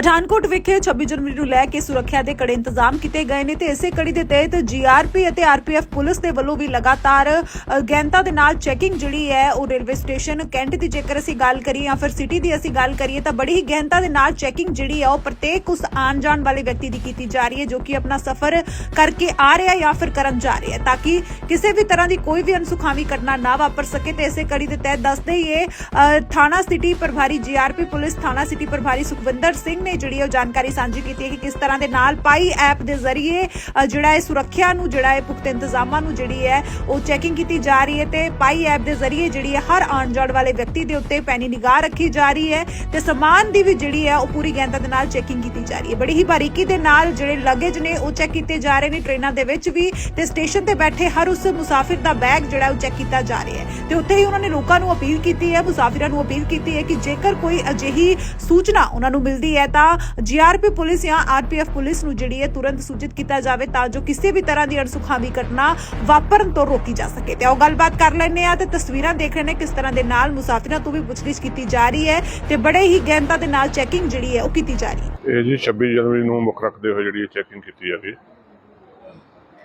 ਪਠਾਨਕੋਟ ਵਿਖੇ 26 ਜਨਵਰੀ ਨੂੰ ਲੈ ਕੇ ਸੁਰੱਖਿਆ ਦੇ ਕੜੇ ਇੰਤਜ਼ਾਮ ਕੀਤੇ ਗਏ ਨੇ ਤੇ ਇਸੇ ਕੜੀ ਦੇ ਤਹਿਤ ਜੀਆਰਪੀ ਅਤੇ ਆਰਪੀਐਫ ਪੁਲਿਸ ਦੇ ਵੱਲੋਂ ਵੀ ਲਗਾਤਾਰ ਅ, ਗੈਂਤਾ ਦੇ ਨਾਲ ਚੈਕਿੰਗ ਜਿਹੜੀ ਹੈ ਉਹ ਰੇਲਵੇ ਸਟੇਸ਼ਨ ਕੈਂਟ ਦੀ ਜੇਕਰ ਅਸੀਂ ਗੱਲ ਕਰੀਏ ਜਾਂ ਫਿਰ ਸਿਟੀ ਦੀ ਅਸੀਂ ਗੱਲ ਕਰੀਏ ਤਾਂ ਬੜੀ ਹੀ ਗੈਂਤਾ ਦੇ ਨਾਲ ਚੈਕਿੰਗ ਜਿਹੜੀ ਹੈ ਉਹ ਪ੍ਰਤੇਕ ਉਸ ਆਉਣ ਜਾਣ ਵਾਲੇ ਵਿਅਕਤੀ ਦੀ ਕੀਤੀ ਜਾ ਰਹੀ ਹੈ ਜੋ ਕਿ ਆਪਣਾ ਸਫ਼ਰ ਕਰਕੇ ਆ ਰਿਹਾ ਜਾਂ ਫਿਰ ਕਰਨ ਜਾ ਰਿਹਾ ਹੈ ਤਾਂ ਕਿ ਕਿਸੇ ਵੀ ਤਰ੍ਹਾਂ ਦੀ ਕੋਈ ਵੀ ਅਨਸੁਖਾਵੀ ਘਟਨਾ ਨਾ ਵਾਪਰ ਸਕੇ ਤੇ ਇਸੇ ਕੜੀ ਦੇ ਤਹਿਤ ਦੱਸਦੇ ਹੀ ਇਹ ਥਾਣਾ ਸਿਟੀ ਪ੍ਰਭਾਰੀ ਜੀਆਰਪੀ ਪੁਲਿਸ ਥਾਣਾ ਸਿਟੀ ਪ੍ਰਭਾਰੀ ਸੁਖਵਿੰਦਰ ਸਿੰਘ ਨੇ ਜਿਹੜੀ ਉਹ ਜਾਣਕਾਰੀ ਸਾਂਝੀ ਕੀਤੀ ਹੈ ਕਿ ਕਿਸ ਤਰ੍ਹਾਂ ਦੇ ਨਾਲ ਪਾਈ ਐਪ ਦੇ ਜ਼ਰੀਏ ਜਿਹੜਾ ਹੈ ਸੁਰੱਖਿਆ ਨੂੰ, ਜਿਹੜਾ ਹੈ ਪੁਖਤੇ ਇੰਤਜ਼ਾਮਾਂ ਨੂੰ ਜਿਹੜੀ ਹੈ ਉਹ ਚੈਕਿੰਗ ਕੀਤੀ ਜਾ ਰਹੀ ਹੈ ਤੇ ਪਾਈ ਐਪ ਦੇ ਜ਼ਰੀਏ ਜਿਹੜੀ ਹੈ ਹਰ ਆਉਣ ਜਾਣ ਵਾਲੇ ਵਿਅਕਤੀ ਦੇ ਉੱਤੇ ਪੈਣੀ ਨਿਗਾਹ ਰੱਖੀ ਜਾ ਰਹੀ ਹੈ ਤੇ ਸਮਾਨ ਦੀ ਵੀ ਜਿਹੜੀ ਹੈ ਉਹ ਪੂਰੀ ਗੈਂਤਾ ਦੇ ਨਾਲ ਚੈਕਿੰਗ ਕੀਤੀ ਜਾ ਰਹੀ ਹੈ। ਬੜੀ ਹੀ ਬਾਰੀਕੀ ਦੇ ਨਾਲ ਜਿਹੜੇ ਲਗੇਜ ਨੇ ਉਹ ਚੈੱਕ ਕੀਤੇ ਜਾ ਰਹੇ ਨੇ ਟ੍ਰੇਨਾਂ ਦੇ ਵਿੱਚ ਵੀ ਤੇ ਸਟੇਸ਼ਨ ਤੇ ਬੈਠੇ ਹਰ ਉਸ ਮੁਸਾਫਿਰ ਦਾ ਬੈਗ ਜਿਹੜਾ ਉਹ ਚੈੱਕ ਕੀਤਾ ਜਾ ਰਿਹਾ ਹੈ ਤੇ ਉੱਥੇ ਹੀ ਉਹਨਾਂ ਨੇ ਲੋਕਾਂ ਨੂੰ ਅਪੀਲ ਕੀਤੀ ਹੈ, ਮੁਸਾਫਿਰਾਂ ਨੂੰ ਅਪੀਲ ਕੀਤੀ ਹੈ ਕਿ ਜੇਕਰ ਕੋਈ ਅਜਿਹੀ ਸੂਚਨਾ ਉਹਨਾਂ ਨੂੰ ਮਿਲਦੀ ਹੈ ਤਾਂ ਜੀਆਰਪੀ ਪੁਲਿਸ ਜਾਂ ਆਰਪੀਐਫ ਪੁਲਿਸ ਨੂੰ ਜਿਹੜੀ ਹੈ ਤੁਰੰਤ ਸੂਚਿਤ ਕੀਤਾ ਜਾਵੇ ਤਾਂ ਜੋ ਕਿਸੇ ਵੀ ਤਰ੍ਹਾਂ ਦੀ ਅਣਸੁਖਾਵੀ ਘਟਨਾ ਵਾਪਰਨ ਤੋਂ ਰੋਕੀ ਜਾ ਸਕੇ। ਤੇ ਉਹ ਗੱਲਬਾਤ ਕਰ ਲੈਂਦੇ ਆ ਤੇ ਤਸਵੀਰਾਂ ਦੇਖ ਰਹੇ ਨੇ ਕਿਸ ਤਰ੍ਹਾਂ ਦੇ ਨਾਲ ਮੁਸਾਫਿਰਾਂ ਤੋਂ ਵੀ ਪੁੱਛਗਿੱਛ ਕੀਤੀ ਜਾ ਰਹੀ ਹੈ ਤੇ ਬੜੇ ਹੀ ਗਹਿਨਤਾ ਦੇ ਨਾਲ ਚੈਕਿੰਗ ਜਿਹੜੀ ਹੈ ਉਹ ਕੀਤੀ ਜਾ ਰਹੀ ਹੈ। ਇਹ ਜੀ 26 ਜਨਵਰੀ ਨੂੰ ਮੁੱਖ ਰੱਖਦੇ ਹੋਏ ਜਿਹੜੀ ਚੈਕਿੰਗ ਕੀਤੀ ਜਾਵੇ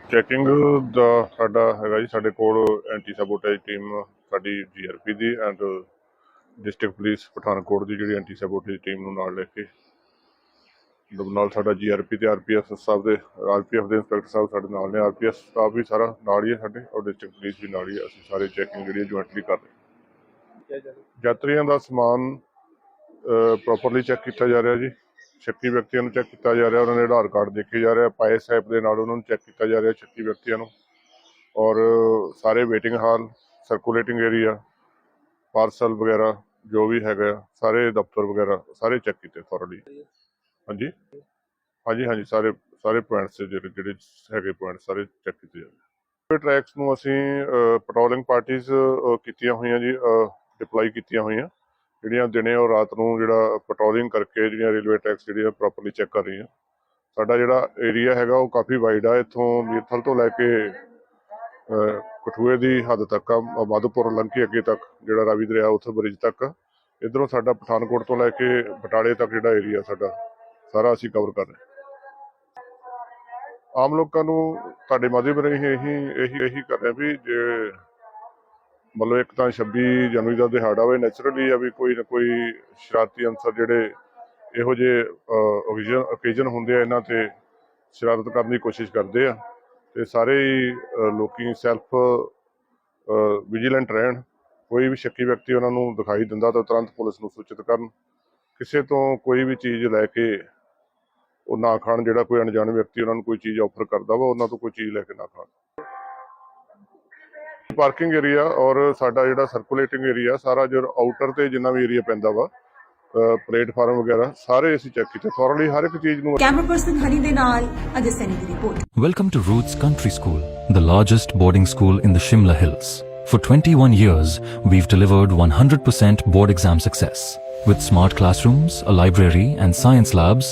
ਚੈਕਿੰਗ ਦਾ ਸਾਡਾ ਹੈਗਾ ਜੀ, ਸਾਡੇ ਕੋਲ ਐਂਟੀ ਸੈਬੋਟੇਜ ਟੀਮ ਸਾਡੀ ਜੀਆਰਪੀ ਦੀ ਐਂਡ ਡਿਸਟ੍ਰਿਕਟ ਪੁਲਿਸ ਪਠਾਨਕੋਟ ਦੀ ਜਿਹੜੀ ਐਂਟੀ ਸੈਬੋਟੇਜ ਟੀਮ ਨੂੰ ਨਾਲ ਲੈ ਕੇ ਨਾਲ ਸਾਡਾ ਜੀਆਰਪੀ ਤੇ ਆਰਪੀਐਫ ਸਾਹਿਬ ਦੇ ਆਰਪੀਐਫ ਦੇ ਇੰਸਪੈਕਟਰ ਸਾਹਿਬ ਸਾਡੇ ਨਾਲ ਨੇ ਆਰਪੀਐਫ ਸਟਾਫ ਵੀ ਸਾਰਾ ਨਾਲ ਹੀ ਹੈ ਸਾਡੇ ਔਰ ਡਿਸਟ੍ਰਿਕਟ ਪੁਲਿਸ ਵੀ ਨਾਲ ਹੀ ਹੈ ਅਸੀਂ ਸਾਰੇ ਚੈਕਿੰਗ ਜਿਹੜੀ ਜੁਆਇੰਟਲੀ ਕਰ ਰਹੇ ਯਾਤਰੀਆਂ ਦਾ ਸਮਾਨ ਪ੍ਰੋਪਰਲੀ ਚੈੱਕ ਕੀਤਾ ਜਾ ਰਿਹਾ ਜੀ। ਛੱਤੀ ਵਿਅਕਤੀਆਂ ਨੂੰ ਚੈੱਕ ਕੀਤਾ ਜਾ ਰਿਹਾ, ਉਹਨਾਂ ਦੇ ਆਧਾਰ ਕਾਰਡ ਦੇਖੇ ਜਾ ਰਿਹਾ ਪਾਇਸ ਐਪ ਦੇ ਨਾਲ ਉਹਨਾਂ ਨੂੰ ਚੈੱਕ ਕੀਤਾ ਜਾ ਰਿਹਾ ਛੱਤੀ ਵਿਅਕਤੀਆਂ ਨੂੰ। ਔਰ ਸਾਰੇ waiting hall circulating area parcel ਵਗੈਰਾ ਜੋ ਵੀ ਹੈਗਾ ਸਾਰੇ ਦਫ਼ਤਰ ਵਗੈਰਾ ਸਾਰੇ ਚੈੱਕ ਕੀਤੇ ਥੋਰਲੀ ਹਾਂਜੀ। ਹਾਂਜੀ ਹਾਂਜੀ, ਸਾਰੇ ਸਾਰੇ ਪੁਆਇੰਟਸ ਜਿਹੜੇ ਜਿਹੜੇ ਹੈਗੇ ਪੁਆਇੰਟ ਸਾਰੇ ਚੈੱਕ ਕੀਤੇ ਜਾ ਰਹੇ ਟਰੈਕਸ ਨੂੰ ਅਸੀਂ ਪੈਟਰੋਲਿੰਗ ਪਾਰਟੀਆਂ ਕੀਤੀਆਂ ਹੋਈਆਂ ਜੀ ਡਿਪਲਾਈ ਕੀਤੀਆਂ ਹੋਈਆਂ। ਜਿਹੜੀਆਂ ਦਿਨੇ ਔਰ ਰਾਤ ਨੂੰ ਜਿਹੜਾ ਪੈਟਰੋਲਿੰਗ ਕਰਕੇ ਜਿਹੜੀਆਂ ਰੇਲਵੇ ਟਰੈਕਸ ਜਿਹੜੀਆਂ ਪ੍ਰੋਪਰਲੀ ਚੈੱਕ ਕਰ ਰਹੀਆਂ। ਸਾਡਾ ਜਿਹੜਾ ਏਰੀਆ ਹੈਗਾ ਉਹ ਕਾਫੀ ਵਾਈਡ ਆ। ਇੱਥੋਂ ਮੀਰਥਲ ਤੋਂ ਲੈ ਕੇ ਕਠੂਏ ਦੀ ਹੱਦ ਤੱਕ ਆ, ਮਾਧੋਪੁਰ, ਲੰਕੀ ਅੱਗੇ ਤੱਕ ਜਿਹੜਾ ਰਾਵੀ ਦਰਿਆ ਉੱਥੇ ਬ੍ਰਿਜ ਤੱਕ ਇਧਰੋਂ ਸਾਡਾ ਪਠਾਨਕੋਟ ਤੋਂ ਲੈ ਕੇ ਬਟਾਲੇ ਤੱਕ ਜਿਹੜਾ ਏਰੀਆ ਸਾਡਾ ਸਾਰਾ ਅਸੀਂ ਕਵਰ ਕਰ ਰਹੇ ਆਮ ਲੋਕਾਂ ਨੂੰ ਤੁਹਾਡੇ ਮਾਧਿਅਮ ਰਾਹੀਂ ਇਹੀ ਇਹੀ ਇਹੀ ਕਰ ਰਹੇ ਵੀ ਜੇ ਮਤਲਬ ਇੱਕ ਤਾਂ 26 ਜਨਵਰੀ ਦਾ ਦਿਹਾੜਾ ਹੋਵੇ ਨੈਚੁਰਲੀ ਆ ਵੀ ਕੋਈ ਨਾ ਕੋਈ ਸ਼ਰਾਰਤੀ ਅਨਸਰ ਜਿਹੜੇ ਇਹੋ ਜਿਹੇ ਓਕੇਜਨ ਓਕੇਜਨ ਹੁੰਦੇ ਆ ਇਹਨਾਂ ਤੇ ਸ਼ਰਾਰਤ ਕਰਨ ਦੀ ਕੋਸ਼ਿਸ਼ ਕਰਦੇ ਆ। ਤੇ ਸਾਰੇ ਹੀ ਅਹ, ਲੋਕੀ ਸੈਲਫ ਵਿਜੀਲੈਂਟ ਰਹਿਣ। ਕੋਈ ਵੀ ਸ਼ੱਕੀ ਵਿਅਕਤੀ ਉਹਨਾਂ ਨੂੰ ਦਿਖਾਈ ਦਿੰਦਾ ਤਾਂ ਤੁਰੰਤ ਪੁਲਿਸ ਨੂੰ ਸੂਚਿਤ ਕਰਨ। ਕਿਸੇ ਤੋਂ ਕੋਈ ਵੀ ਚੀਜ਼ ਲੈ ਕੇ ਉਹ ਨਾ ਖਾਣ ਜਿਹੜਾ ਕੋਈ ਅਣਜਾਣ ਵਿਅਕਤੀ ਉਹਨਾਂ ਨੂੰ ਕੋਈ ਚੀਜ਼ ਆਫਰ ਕਰਦਾ ਵਾ ਉਹਨਾਂ ਤੋਂ ਕੋਈ ਚੀਜ਼ ਲੈ ਕੇ ਨਾ ਖਾਣ ਪਾਰਕਿੰਗ ਏਰੀਆ ਔਰ ਸਾਡਾ ਜਿਹੜਾ ਸਰਕੂਲੇਟਿੰਗ ਏਰੀਆ ਸਾਰਾ ਜੋ ਆਊਟਰ ਤੇ ਜਿੰਨਾ ਵੀ ਏਰੀਆ ਪੈਂਦਾ ਵਾ ਪਲੇਟਫਾਰਮ ਵਗੈਰਾ ਸਾਰੇ ਅਸੀਂ ਚੈੱਕ ਕੀਤੇ ਥੋਰਲੀ ਹਰ ਇੱਕ ਚੀਜ਼ ਨੂੰ ਕੈਮਰਾ ਪਰਸਨ ਹਨੀ ਦੇ ਨਾਲ ਅਜੇ ਸੈਨੀ ਦੀ report Welcome to Roots Country School, the largest boarding school in the Shimla Hills. For 21 years, we've delivered 100% board exam success. With smart classrooms, a library, and science labs,